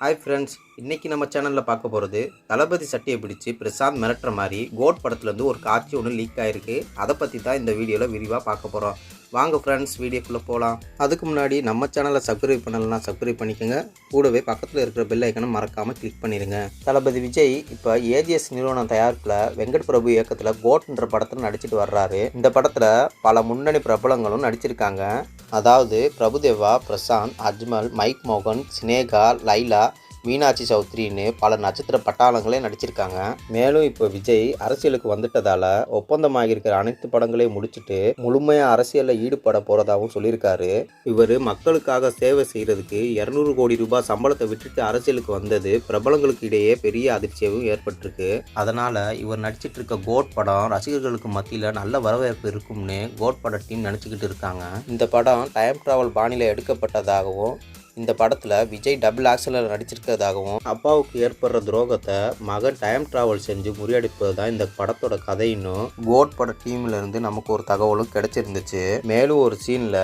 Hi friends இன்றைக்கி நம்ம சேனலில் பார்க்க போகிறது தளபதி சட்டையை பிடிச்சு பிரசாந்த் மிரட்டுற மாதிரி கோட் படத்துலேருந்து ஒரு காட்சி ஒன்று லீக் ஆகிருக்கு அதை பற்றி தான் இந்த வீடியோவில் விரிவாக பார்க்க போகிறோம் வாங்க ஃப்ரெண்ட்ஸ் வீடியோக்குள்ளே போகலாம் அதுக்கு முன்னாடி நம்ம சேனலை சப்ஸ்கிரைப் பண்ணலாம் சப்ஸ்கிரைப் பண்ணிக்கோங்க. கூடவே பக்கத்தில் இருக்கிற பெல் ஐக்கனை மறக்காமல் கிளிக் பண்ணிடுங்க. தளபதி விஜய் இப்போ ஏஜிஎஸ் நிறுவனம் தயாரிப்பில் வெங்கட் பிரபு இயக்கத்தில் கோட்ன்ற படத்தில் நடிச்சிட்டு வர்றாரு. இந்த படத்தில் பல முன்னணி பிரபலங்களும் நடிச்சிருக்காங்க. அதாவது பிரபுதேவா பிரசாந்த் அஜ்மல் மைக் மோகன் சினேகா லைலா மீனாட்சி சௌத்ரின்னு பல நட்சத்திர பட்டாளங்களே நடிச்சிருக்காங்க. மேலும் இப்போ விஜய் அரசியலுக்கு வந்துட்டதால ஒப்பந்தமாகியிருக்கிற அனைத்து படங்களையும் முடிச்சுட்டு முழுமையாக அரசியலில் ஈடுபட போகிறதாகவும் சொல்லியிருக்காரு. இவர் மக்களுக்காக சேவை செய்கிறதுக்கு இரநூறு கோடி ரூபாய் சம்பளத்தை விட்டுட்டு அரசியலுக்கு வந்தது பிரபலங்களுக்கு இடையே பெரிய அதிர்ச்சியாகவும் ஏற்பட்டிருக்கு. அதனால் இவர் நடிச்சிட்டு இருக்க கோட் படம் ரசிகர்களுக்கு மத்தியில் நல்ல வரவேற்பு இருக்கும்னு கோட் பட டீம் நினச்சிக்கிட்டு இருக்காங்க. இந்த படம் டைம் ட்ராவல் பாணியில் எடுக்கப்பட்டதாகவும் இந்த படத்தில் விஜய் டபுள் ஆக்சலில் நடிச்சிருக்கிறதாகவும் அப்பாவுக்கு ஏற்படுற துரோகத்தை மகன் டைம் டிராவல் செஞ்சு முறியடிப்பது தான் இந்த படத்தோட கதையினும் கோட் பட டீம்ல இருந்து நமக்கு ஒரு தகவலும் கிடைச்சிருந்துச்சு. மேலும் ஒரு சீனில்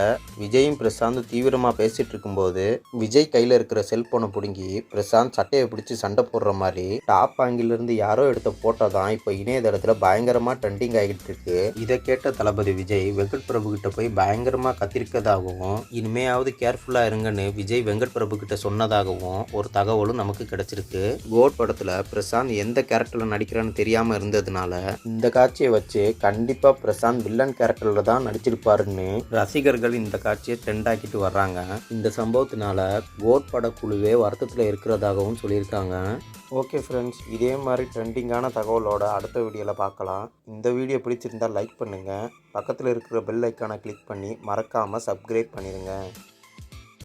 விஜயும் பிரசாந்த் தீவிரமாக பேசிட்டு இருக்கும்போது விஜய் கையில் இருக்கிற செல்போனை பிடுங்கி பிரசாந்த் சட்டையை பிடிச்சி சண்டை போடுற மாதிரி டாப் ஆங்கிலிருந்து யாரோ எடுத்த போட்டோ தான் இப்போ இணையதளத்தில் பயங்கரமாக ட்ரெண்டிங் ஆகிட்டு இருக்கு. இதை கேட்ட தளபதி விஜய் வெங்கட் பிரபு கிட்ட போய் பயங்கரமாக கத்திருக்கதாகவும் இனிமேயாவது கேர்ஃபுல்லாக இருங்கன்னு விஜய் வெங்கட் பிரபு கிட்ட சொன்னதாகவும் ஒரு தகவலும் நமக்கு கிடைச்சிருக்கு. கோட் படத்தில் பிரசாந்த் எந்த கேரக்டரில் நடிக்கிறான்னு தெரியாமல் இருந்ததுனால இந்த காட்சியை வச்சு கண்டிப்பாக பிரசாந்த் வில்லன் கேரக்டரில் தான் நடிச்சிருப்பாருன்னு ரசிகர்கள் இந்த காட்சியை ட்ரெண்ட் ஆக்கிட்டு வர்றாங்க. இந்த சம்பவத்தினால கோட் படக்குழுவே வருத்தத்தில் இருக்கிறதாகவும் சொல்லியிருக்காங்க. ஓகே ஃப்ரெண்ட்ஸ் இதே மாதிரி ட்ரெண்டிங்கான தகவலோட அடுத்த வீடியோவில் பார்க்கலாம். இந்த வீடியோ பிடிச்சிருந்தால் லைக் பண்ணுங்கள் பக்கத்தில் இருக்கிற பெல் ஐக்கானை கிளிக் பண்ணி மறக்காமல் சப்ஸ்கிரைப் பண்ணிடுங்க